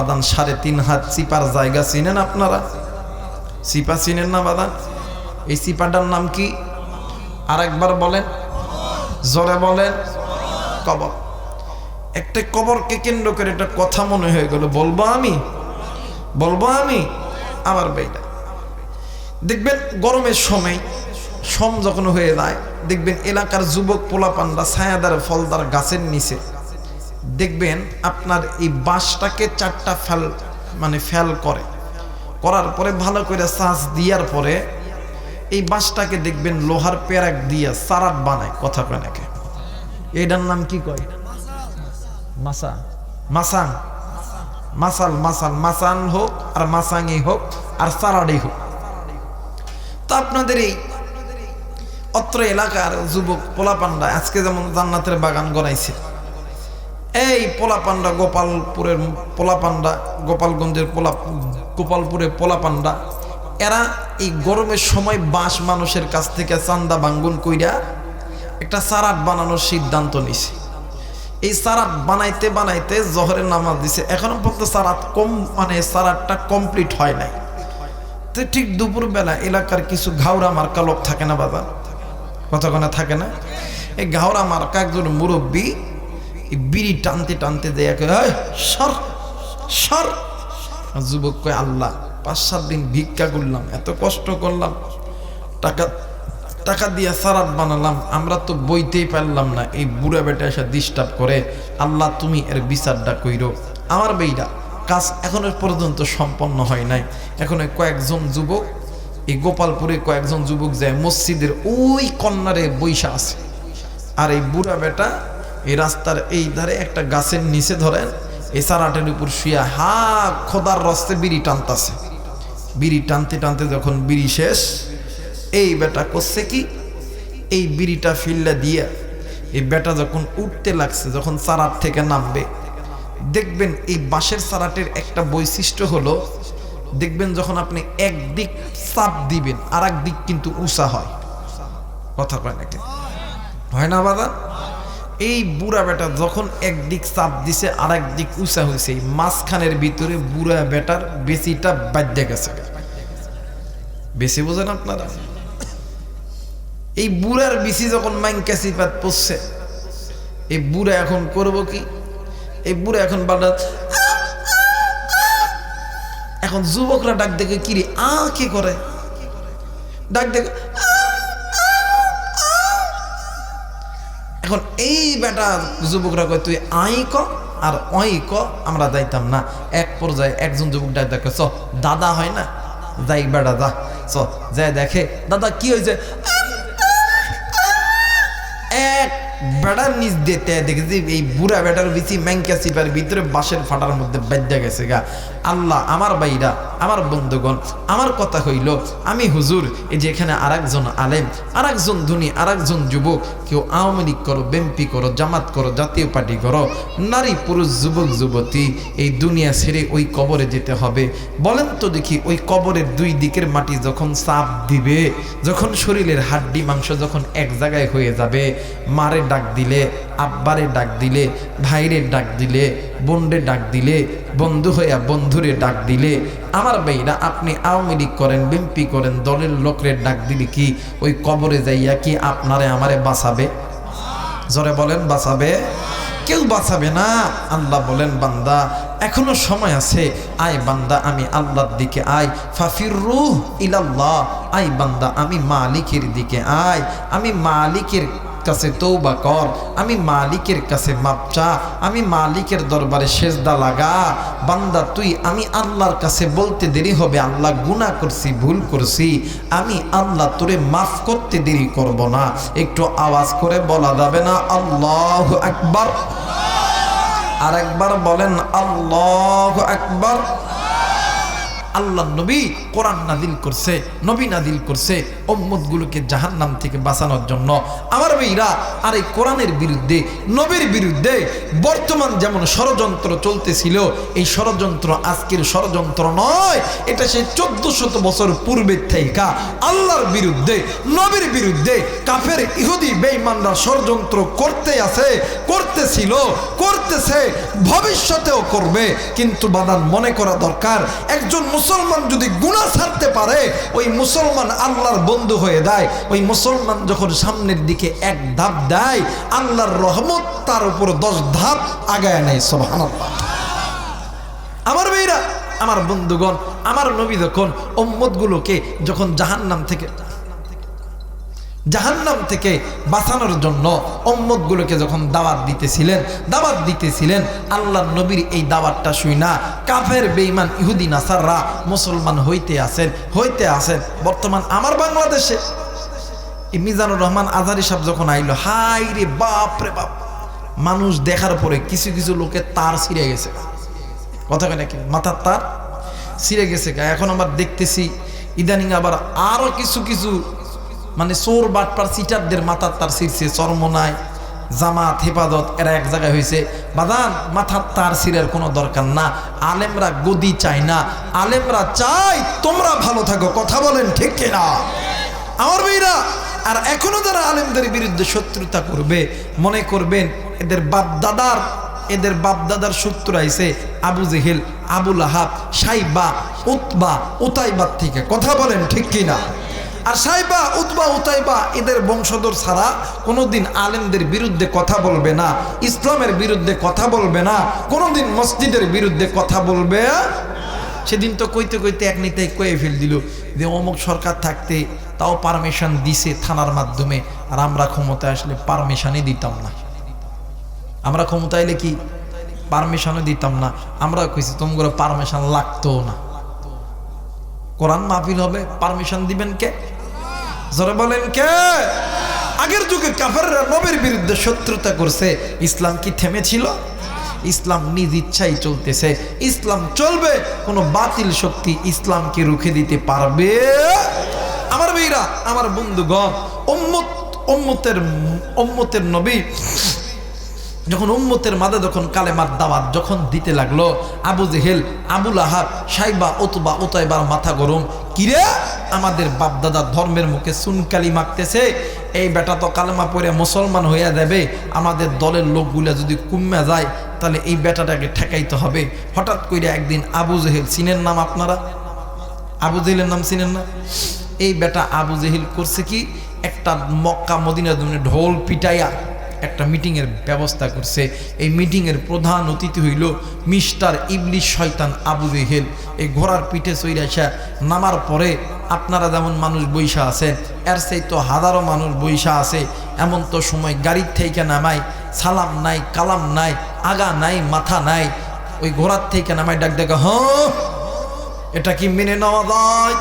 বাদান সাড়ে তিন হাত চিপার জায়গা চিনেন আপনারা? চিপা চিনেন না বাদান? এই চিপাটার নাম কি? আর একবার বলেন। জোরে বলেন। কবর। একটা কবরকে কেন্দ্র করে একটা কথা মনে হয়ে গেল। বলব আমি? বলব আমি? আমার বেটা। দেখবেন গরমের সময় সম যখন হয়ে যায়, দেখবেন এলাকার যুবক পোলাপানরা ছায়াদার ফলদার গাছের নিচে দেখবেন আপনার এই বাঁশটাকে চারটা ফেল মানে ফেল করে। করার পরে ভালো করে চাষ দিয়ার পরে এই বাঁশটাকে দেখবেন লোহার পেরাক দিয়া সারাট বানায়, কথা কয় নাকি? এটার নাম কি কয়? মাসা। মাসাং মাসাল মাসাল। মাসান হোক আর মাসাঙ্গি হোক আর সারাডি হোক। তো আপনাদের এই অত্র এলাকার যুবক পোলাপান্ডা আজকে যেমন জান্নাতের বাগান গড়াইছে এই পোলাপান্ডা গোপালপুরের পোলাপান্ডা গোপালগঞ্জের পোলা, গোপালপুরের পোলাপান্ডা এরা এই গরমের সময় বাঁশ মানুষের কাছ থেকে চান্দা বাঙ্গুন কইরা একটা সারাট বানানোর সিদ্ধান্ত নিছে। এই সারাত বানাইতে বানাইতে জহরের নামাজ দিছে। এখনও পর্যন্ত সারাত কম মানে সারাতটা কমপ্লিট হয় নাই। তো ঠিক দুপুরবেলা এলাকার কিছু ঘাওড়া মার্কা লোক থাকে না বাবা কতক্ষণে থাকে না? এই ঘাওড়া মার্কা একজন মুরব্বী বিড়ি টানতে টানতে দেয়া কয় সর সর। যুবক কয়, আল্লাহ, পাঁচ, সাত দিন ভিক্ষা করলাম, এত কষ্ট করলাম, টাকা টাকা দিয়ে সারাত বানালাম, আমরা তো বইতেই পারলাম না, এই বুড়া বেটা এসে ডিস্টার্ব করে। আল্লাহ, তুমি এর বিচারটা কইরো। আমার বেইরা, কাজ এখনও পর্যন্ত সম্পন্ন হয় নাই। এখন কয়েকজন যুবক, এই গোপালপুরে কয়েকজন যুবক যায়, মসজিদের ওই কন্যারে বৈশা আছে। আর এই বুড়া বেটা এই রাস্তার এই ধারে একটা গাছের নিচে ধরেন, এই সারাটের উপর শুয়া হা, খোদার রস্তে বিড়ি টানতাছে। বিড়ি টানতে টানতে যখন বিড়ি শেষ, এই বেটা করছে কি? এই বিড়িটা ফিল্লা দিয়া, এই বেটা যখন উঠতে লাগছে, যখন সারাট থেকে নামবে, দেখবেন এই বাঁশের সারাটের একটা বৈশিষ্ট্য হলো, দেখবেন যখন আপনি একদিক চাপ দিবেন আর দিক কিন্তু উষা হয়। কথা কয় নাকি হয় না বাদা এই বুড়া বেটা যখন একদিক চাপ দিছে আর একদিক উষা হয়েছে এই মাঝখানের ভিতরে বুড়া বেটার বেশিটা বাদ্যে গেছে। বেশি বোঝেন আপনারা? এই বুড়ার বেশি যখন মাইনকা সিপাত পড়ছে, এই বুড়া এখন করব কি? এই বুড়া এখন বাড়া এখন যুবকরা ডাক দেখে, কিরে, আ কি করে? ডাক দেখে এখন এই বেটা যুবকরা কয়, তুই আই ক আর অই ক? আমরা যাইতাম না। এক পর্যায়ে একজন যুবক ডাক চ, দাদা হয় না? যাই বেটা, যা। চ যাই দেখে। দাদা, কি হয়েছে? এক বেড়ার নিচ দিতে দেখেছি, এই বুড়া বেটার বেশি ম্যাঙ্কা সিপার ভিতরে বাঁশের ফাটার মধ্যে বাদ্যা গেছে গা। আল্লাহ, আমার বাইরা আমার বন্ধুগণ, আমার কথা হইল, আমি হুজুর, এই যে এখানে আরেকজন আলেম, আরেকজন ধনী, আরেকজন যুবক, কেউ আওয়ামী লীগ করো, বেম্পি করো, জামাত করো, জাতীয় পার্টি করো, নারী, পুরুষ, যুবক, যুবতী, এই দুনিয়া ছেড়ে ওই কবরে যেতে হবে। বলেন তো দেখি, ওই কবরের দুই দিকের মাটি যখন চাপ দিবে, যখন শরীরের হাড্ডি, মাংস যখন এক জায়গায় হয়ে যাবে, মারে ডাক দিলে, আব্বারে ডাক দিলে, ভাইরে ডাক দিলে বোনরে ডাক দিলে, বন্ধু হইয়া বন্ধুরে ডাক দিলে, আমার ভাইরা, আপনি আওয়ামী লীগ করেন বিএমপি করেন, দলের লোকরে ডাক দিলে কি ওই কবরে যাইয়া কি আপনারে আমারে বাঁচাবে? জোরে বলেন, বাঁচাবে? কেউ বাঁচাবে না। আল্লাহ বলেন, বান্দা, এখনও সময় আছে। আয় বান্দা, আমি আল্লাহর দিকে আয়। ফাফির রুহ ইলাল্লাহ। আয় বান্দা, আমি মালিকের দিকে আয়। আমি মালিকের কাছে তৌবা কর। আমি মালিকের কাছে মাপ চা। আমি মালিকের দরবারে সেজদা লাগা। বান্দা, তুই, আমি আল্লাহর কাছে বলতে দেরি হবে। আল্লাহ গুনাহ করছি, ভুল করছি। আমি আল্লাহ তোরে মাফ করতে দেরি করব না। একটু আওয়াজ করে বলা যাবে না, আল্লাহ আর একবার বলেন, আল্লাহ আকবার। আল্লাহ নবী কোরআন নাদিল করছে, নবী নাদিল করছে ওম্মতগুলোকে জাহান্নাম থেকে বাঁচানোর জন্য। আমার মেয়েরা আর এই কোরআনের বিরুদ্ধে, নবীর বিরুদ্ধে বর্তমান যেমন ষড়যন্ত্র চলতেছিল, এই ষড়যন্ত্র আজকের ষড়যন্ত্র নয়, এটা সেই চোদ্দ শত বছর পূর্বের থেকে আল্লাহর বিরুদ্ধে, নবীর বিরুদ্ধে কাফের ইহুদি বেঈমানরা ষড়যন্ত্র করতে আছে, করতেছিল, করতেছে, ভবিষ্যতেও করবে, কিন্তু বাদান মনে করা দরকার, একজন মুসলমান যদি গুণা ছাড়তে পারে, ওই মুসলমান আল্লাহর বন্ধু হয়ে দেয় ওই মুসলমান যখন সামনের দিকে এক ধাপ দেয়, আল্লাহর রহমত তার উপর দশ ধাপ আগায় নেয় সোহান আমার মেয়েরা আমার বন্ধুগণ, আমার নবী যখন ওম্মতগুলোকে যখন জাহান্নাম থেকে জাহান্নাম থেকে বাঁচানোর জন্য ওম্মতগুলোকে যখন দাওয়াত দিতেছিলেন দাওয়াত দিতেছিলেন আল্লাহ নবীর এই দাওয়াতটা শুই না। কাফের বেইমান ইহুদি, নাসাররা মুসলমান হইতে আসেন হইতে আসেন বর্তমান আমার বাংলাদেশে। এই মিজানুর রহমান আজারি সাহেব যখন আইলো হাই রে বাপ রে বাপ, মানুষ দেখার পরে কিছু কিছু লোকে তার ছিঁড়ে গেছে। কথা কেন কি মাথার তার ছিঁড়ে গেছে। এখন আবার দেখতেছি, ইদানিং আবার আরও কিছু কিছু মানে চোর, বাটপার সিটারদের মাথার তার ছিঁড়ছে চর্মনায় জামাত, হেফাজত, এরা এক জায়গায় হয়েছে। বাদান, মাথার তার ছিঁড়ের কোনো দরকার না। আলেমরা গদি চায় না। আলেমরা চাই তোমরা ভালো থাকো। কথা বলেন ঠিক কিনা? আমার মেয়েরা আর এখনও যারা আলেমদের বিরুদ্ধে শত্রুতা করবে, মনে করবেন এদের বাপ দাদার, এদের বাপ দাদার শত্রু আইছে আবু জেহেল, আবুল আহাব, সাইবা, উতবা, উতাইবার থেকে। কথা বলেন ঠিক কিনা? আর সাইবা, উতবা, উতাইবা, এদের বংশধর ছাড়া কোনোদিন আলেমদের বিরুদ্ধে কথা বলবে না, ইসলামের বিরুদ্ধে কথা বলবে না, কোনোদিন মসজিদের বিরুদ্ধে কথা বলবে সেদিন তো কইতে কইতে এক নিতে কয়ে ফেল দিল যে, অমুক সরকার থাকতে তাও পারমিশন দিছে থানার মাধ্যমে, আর আমরা ক্ষমতায় আসলে পারমিশনই দিতাম না। আমরা ক্ষমতা এলে কি? পারমিশনও দিতাম না। আমরা কইছি তোমার পারমিশন লাগতো না। কোরআন মাহফিল হবে, পারমিশন দিবেন কে? জোরে বলেন কে? আগের যুগে কাফেররা নবীর বিরুদ্ধে শত্রুতা করছে। ইসলাম কি থেমেছিল? ইসলাম নিজ ইচ্ছাই চলতেছে। ইসলাম চলবে, কোনো বাতিল শক্তি ইসলামকে রুখে দিতে পারবে? আমার মেয়েরা আমার বন্ধুগণ, উম্মত, উম্মতের উম্মতের নবী যখন উম্মতের মাদে যখন কালেমার দাওয়াত যখন দিতে লাগল, আবু জেহেল, আবুল আহাব, সাইবা অতুবা ওতাইবার মাথা গরম। কিরে আমাদের বাপদাদার ধর্মের মুখে সুনকালি মাখতেছে, এই বেটা তো কালমা পরে মুসলমান হইয়া দেবে আমাদের দলের লোকগুলা যদি কুম্মা যায়, তাহলে এই বেটাটাকে ঠেকাইতে হবে। হঠাৎ করে একদিন আবু জেহেল, চিনেন নাম আপনারা? আবু জেহেলের নাম চিনেন না? এই বেটা আবু জেহেল করছে কি? একটা মক্কা মদিনা ঢোল পিটাইয়া একটা মিটিংয়ের ব্যবস্থা করছে। এই মিটিংয়ের প্রধান অতিথি হইল মিস্টার ইবলিশ শয়তান আবু জেহেল। এই ঘোড়ার পিঠে চৈরাসা নামার পরে আপনারা যেমন মানুষ বৈশা আছে, এর সেই তো হাজারো মানুষ বৈশা আছে, এমন তো সময় গাড়ির থেকে নামাই সালাম নাই, কালাম নাই, আগা নাই, মাথা নাই। ওই ঘোড়ার থেকে নামাই ডাক দেখা হ এটা কি মেনে নেওয়া যায়?